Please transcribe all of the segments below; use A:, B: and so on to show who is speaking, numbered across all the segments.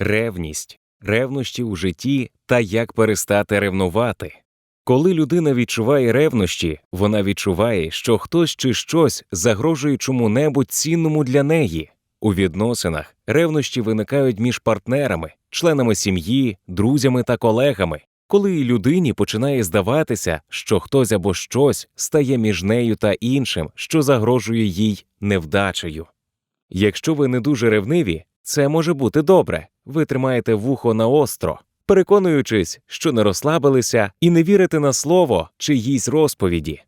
A: Ревність, ревнощі у житті та як перестати ревнувати. Коли людина відчуває ревнощі, вона відчуває, що хтось чи щось загрожує чому-небудь цінному для неї. У відносинах ревнощі виникають між партнерами, членами сім'ї, друзями та колегами, коли людині починає здаватися, що хтось або щось стає між нею та іншим, що загрожує їй невдачею. Якщо ви не дуже ревниві, це може бути добре. Ви тримаєте вухо на остро, переконуючись, що не розслабилися і не вірите на слово чиїсь розповіді.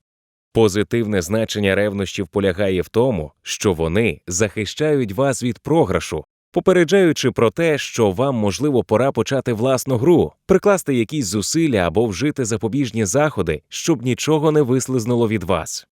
A: Позитивне значення ревнощів полягає в тому, що вони захищають вас від програшу, попереджаючи про те, що вам можливо пора почати власну гру, прикласти якісь зусилля або вжити запобіжні заходи, щоб нічого не вислизнуло від вас.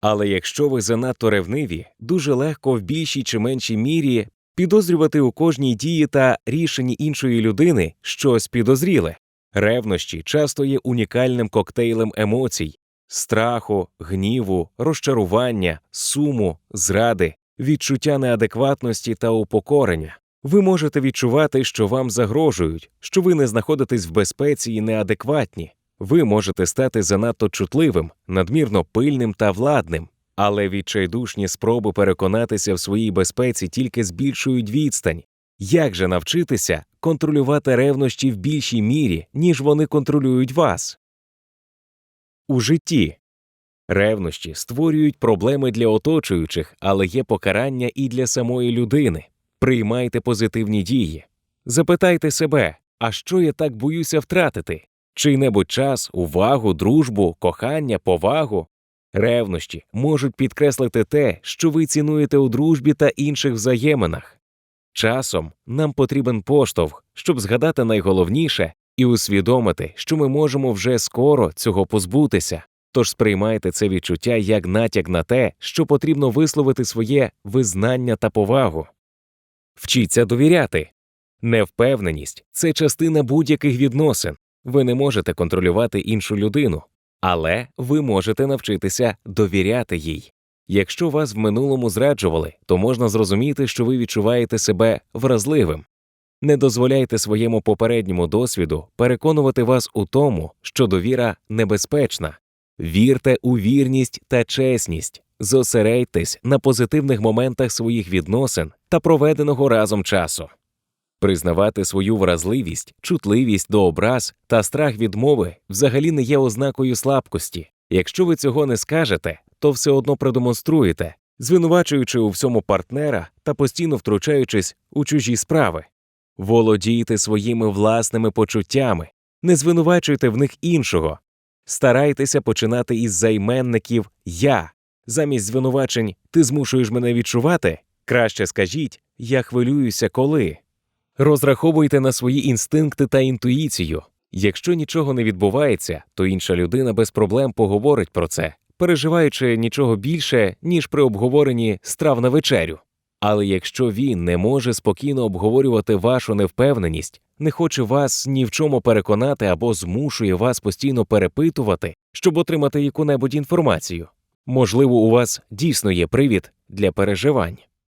A: Але якщо ви занадто ревниві, дуже легко в більшій чи меншій мірі підозрювати у кожній дії та рішенні іншої людини щось підозріле. Ревнощі часто є унікальним коктейлем емоцій страху, гніву, розчарування, суму, зради, відчуття неадекватності та упокорення. Ви можете відчувати, що вам загрожують, що ви не знаходитесь в безпеці і неадекватні. Ви можете стати занадто чутливим, надмірно пильним та владним, але відчайдушні спроби переконатися в своїй безпеці тільки збільшують відстань. Як же навчитися контролювати ревнощі в більшій мірі, ніж вони контролюють вас? У житті ревнощі створюють проблеми для оточуючих, але є покарання і для самої людини. Приймайте позитивні дії. Запитайте себе, а що я так боюся втратити? Чий-небудь час, увагу, дружбу, кохання, повагу. Ревнощі можуть підкреслити те, що ви цінуєте у дружбі та інших взаєминах. Часом нам потрібен поштовх, щоб згадати найголовніше і усвідомити, що ми можемо вже скоро цього позбутися. Тож сприймайте це відчуття як натяк на те, що потрібно висловити своє визнання та повагу. Вчіться довіряти. Невпевненість це частина будь-яких відносин. Ви не можете контролювати іншу людину, але ви можете навчитися довіряти їй. Якщо вас в минулому зраджували, то можна зрозуміти, що ви відчуваєте себе вразливим. Не дозволяйте своєму попередньому досвіду переконувати вас у тому, що довіра небезпечна. Вірте у вірність та чесність, зосередьтесь на позитивних моментах своїх відносин та проведеного разом часу. Признавати свою вразливість, чутливість до образ та страх відмови взагалі не є ознакою слабкості. Якщо ви цього не скажете, то все одно продемонструєте, звинувачуючи у всьому партнера та постійно втручаючись у чужі справи. Володійте своїми власними почуттями, не звинувачуйте в них іншого. Старайтеся починати із займенників я. Замість звинувачень ти змушуєш мене відчувати. Краще скажіть я хвилююся коли. Розраховуйте на свої інстинкти та інтуїцію. Якщо нічого не відбувається, то інша людина без проблем поговорить про це, переживаючи нічого більше, ніж при обговоренні страв на вечерю. Але якщо він не може спокійно обговорювати вашу невпевненість, не хоче вас ні в чому переконати або змушує вас постійно перепитувати, щоб отримати яку-небудь інформацію, можливо, у вас дійсно є привід для переживань.